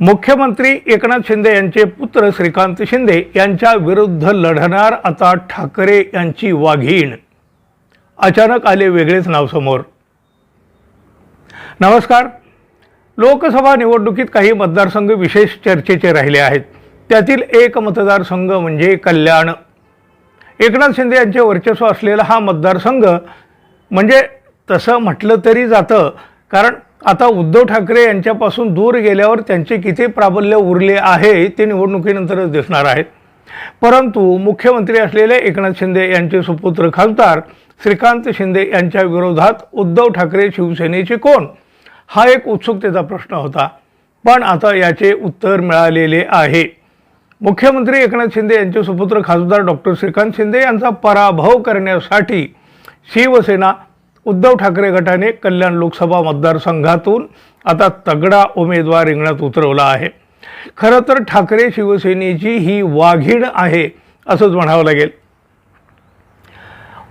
मुख्यमंत्री एकनाथ शिंदे यांचे पुत्र श्रीकांत शिंदे यांच्या विरुद्ध लढणार आता ठाकरे यांची वाघीण. अचानक आले वेगळेच नाव समोर. नमस्कार. लोकसभा निवडणुकीत काही मतदारसंघ विशेष चर्चेचे राहिले आहेत. त्यातील एक मतदारसंघ म्हणजे कल्याण. एकनाथ शिंदे यांचे वर्चस्व असलेला हा मतदारसंघ म्हणजे तसं म्हटलं तरी जातं कारण आता उद्धव ठाकरे यांच्यापासून दूर गेल्यावर त्यांचे किती प्राबल्य उरले आहे ते निवडणुकीनंतरच दिसणार आहेत. परंतु मुख्यमंत्री असलेले एकनाथ शिंदे यांचे सुपुत्र खासदार श्रीकांत शिंदे यांच्या विरोधात उद्धव ठाकरे शिवसेनेचे कोण? हा एक उत्सुकतेचा प्रश्न होता. पण आता याचे उत्तर मिळालेले आहे. मुख्यमंत्री एकनाथ शिंदे यांचे सुपुत्र खासदार डॉक्टर श्रीकांत शिंदे यांचा पराभव करण्यासाठी शिवसेना उद्धव ठाकरे गटाने कल्याण लोकसभा मतदारसंघातून आता तगडा उमेदवार रिंगणात उतरवला आहे. खरं तर ठाकरे शिवसेनेची ही वाघीण आहे असंच म्हणावं लागेल.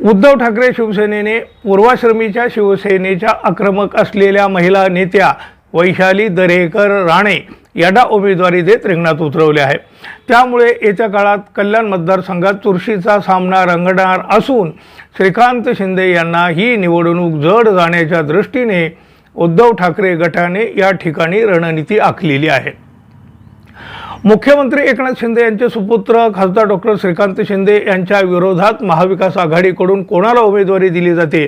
उद्धव ठाकरे शिवसेनेने पूर्वाश्रमीच्या शिवसेनेच्या आक्रमक असलेल्या महिला नेत्या वैशाली दरेकर राणे यांना उमेदवारी देत रिंगणात उतरवले आहे. त्यामुळे येत्या काळात कल्याण मतदारसंघात चुरशीचा सामना रंगणार असून श्रीकांत शिंदे यांना ही निवडणूक जड जाण्याच्या दृष्टीने उद्धव ठाकरे गटाने या ठिकाणी रणनीती आखलेली आहे. मुख्यमंत्री एकनाथ शिंदे यांचे सुपुत्र खासदार डॉक्टर श्रीकांत शिंदे यांच्या विरोधात महाविकास आघाडीकडून कोणाला उमेदवारी दिली जाते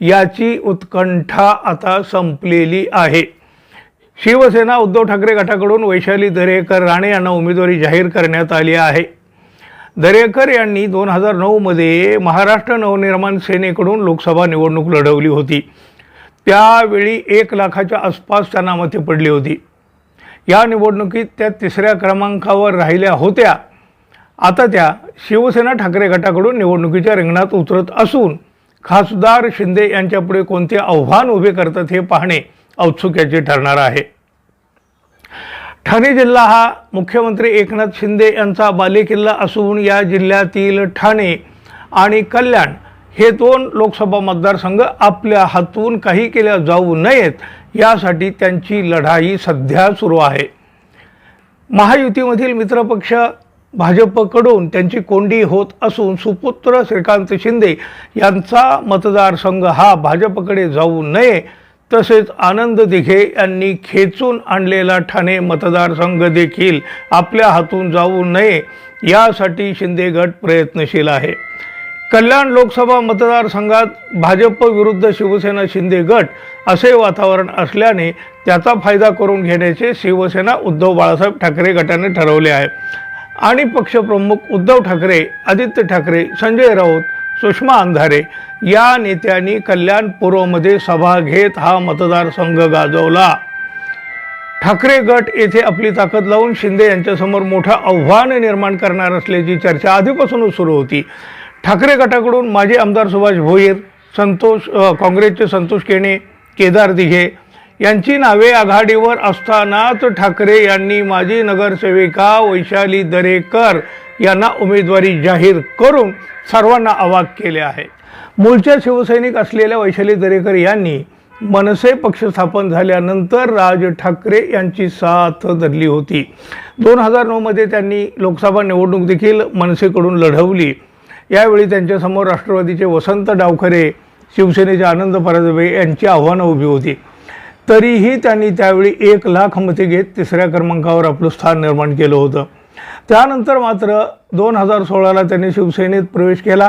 याची उत्कंठा आता संपलेली आहे. शिवसेना उद्धव ठाकरे गटाकडून वैशाली दरेकर राणे यांना उमेदवारी जाहीर करण्यात आली आहे. दरेकर यांनी दोन हजार नऊमध्ये महाराष्ट्र नवनिर्माण सेनेकडून लोकसभा निवडणूक लढवली होती. त्यावेळी एक लाखाच्या आसपास त्यांना मते पडली होती. या निवडणुकीत त्या तिसऱ्या क्रमांकावर राहिल्या होत्या. आता त्या शिवसेना ठाकरे गटाकडून निवडणुकीच्या रिंगणात उतरत असून खासदार शिंदे यांच्यापुढे कोणते आव्हान उभे करतात हे पाहणे औत्सुक्याची ठरणार आहे. ठाणे जिल्हा हा मुख्यमंत्री एकनाथ शिंदे यांचा बालेकिल्ला असून या जिल्ह्यातील ठाणे आणि कल्याण हे दोन लोकसभा मतदारसंघ आपल्या हातून काही केल्या जाऊ नयेत यासाठी त्यांची लढाई सध्या सुरू आहे. महायुतीमधील मित्रपक्ष भाजपकडून त्यांची कोंडी होत असून सुपुत्र श्रीकांत शिंदे यांचा मतदारसंघ हा भाजपकडे जाऊ नये तसेच आनंद दिघे यांनी खेचून आणलेला ठाणे मतदारसंघ देखील आपल्या हातून जाऊ नये यासाठी शिंदे गट प्रयत्नशील आहे. कल्याण लोकसभा मतदारसंघात भाजप विरुद्ध शिवसेना शिंदे गट असे वातावरण असल्याने त्याचा फायदा करून घेण्याचे शिवसेना उद्धव बाळासाहेब ठाकरे गटाने ठरवले आहे. आणि पक्षप्रमुख उद्धव ठाकरे आदित्य ठाकरे संजय राऊत सुषमा अंधारे या नेत्यांनी कल्याण पूर्वमध्ये सभा घेत हा मतदारसंघ गाजवला. ठाकरे गट येथे आपली ताकद लावून शिंदे यांच्यासमोर मोठं आव्हान निर्माण करणार असल्याची चर्चा आधीपासूनच सुरू होती. ठाकरे गटाकडून माजी आमदार सुभाष भोईर संतोष काँग्रेसचे संतोष केणे केदार दिघे यांची नावे आघाडीवर असतानाच ठाकरे यांनी माजी नगरसेविका वैशाली दरेकर यांना उमेदवारी जाहीर करून सर्वांना अवाक केले आहे. मूळच्या शिवसैनिक असलेल्या वैशाली दरेकर यांनी मनसे पक्ष स्थापन झाल्यानंतर राज ठाकरे यांची साथ धरली होती. दोन हजार नऊमध्ये त्यांनी लोकसभा निवडणूक देखील मनसेकडून लढवली. यावेळी त्यांच्यासमोर राष्ट्रवादीचे वसंत डावखरे शिवसेनेचे आनंद पराजवे यांची आव्हानं उभी होती. तरीही त्यांनी त्यावेळी एक लाख मते घेत तिसऱ्या क्रमांकावर आपलं स्थान निर्माण केलं होतं. त्यानंतर मात्र दोन हजार सोळाला त्यांनी शिवसेनेत प्रवेश केला.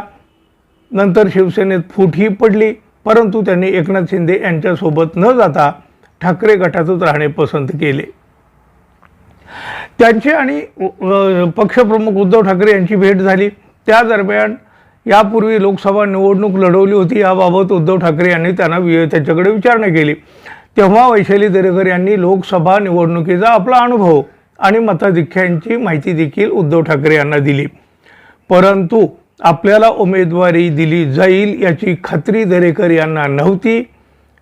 नंतर शिवसेनेत फूटही पडली परंतु त्यांनी एकनाथ शिंदे यांच्यासोबत न जाता ठाकरे गटातच राहणे पसंत केले. त्यांची आणि पक्षप्रमुख उद्धव ठाकरे यांची भेट झाली. त्या दरम्यान यापूर्वी लोकसभा निवडणूक लढवली होती. याबाबत उद्धव ठाकरे यांनी त्यांना वि त्यांच्याकडे विचारणा केली. तेव्हा वैशाली दरेकर यांनी लोकसभा निवडणुकीचा आपला अनुभव आणि मताधिक्यांची माहिती देखील उद्धव ठाकरे यांना दिली. परंतु आपल्याला उमेदवारी दिली जाईल याची खात्री दरेकर यांना नव्हती.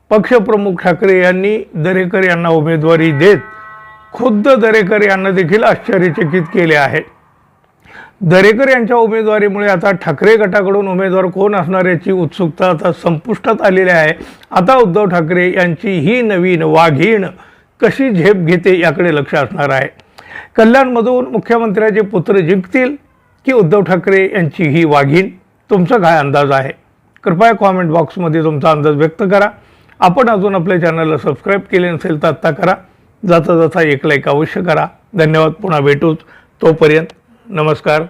पक्षप्रमुख ठाकरे यांनी दरेकर यांना उमेदवारी देत खुद्द दरेकर यांना देखील आश्चर्यचकित केले आहे. दरेकर यांच्या उमेदवारीमुळे आता ठाकरे गटाकडून उमेदवार कोण असणार याची उत्सुकता आता संपुष्टात आलेली आहे. आता उद्धव ठाकरे यांची ही नवीन वाघीण कशी झेप घेते याकडे लक्ष असणार आहे. कल्याणमधून मुख्यमंत्र्याचे पुत्र जिंकतील की उद्धव ठाकरे यांची ही वाघीण? तुमचा काय अंदाज आहे? कृपया कॉमेंट बॉक्समध्ये तुमचा अंदाज व्यक्त करा. आपण अजून आपल्या चॅनलला सबस्क्राईब केले नसेल तर आत्ता करा. जाता जाता एक लाईक अवश्य करा. धन्यवाद. पुन्हा भेटूच. तोपर्यंत नमस्कार.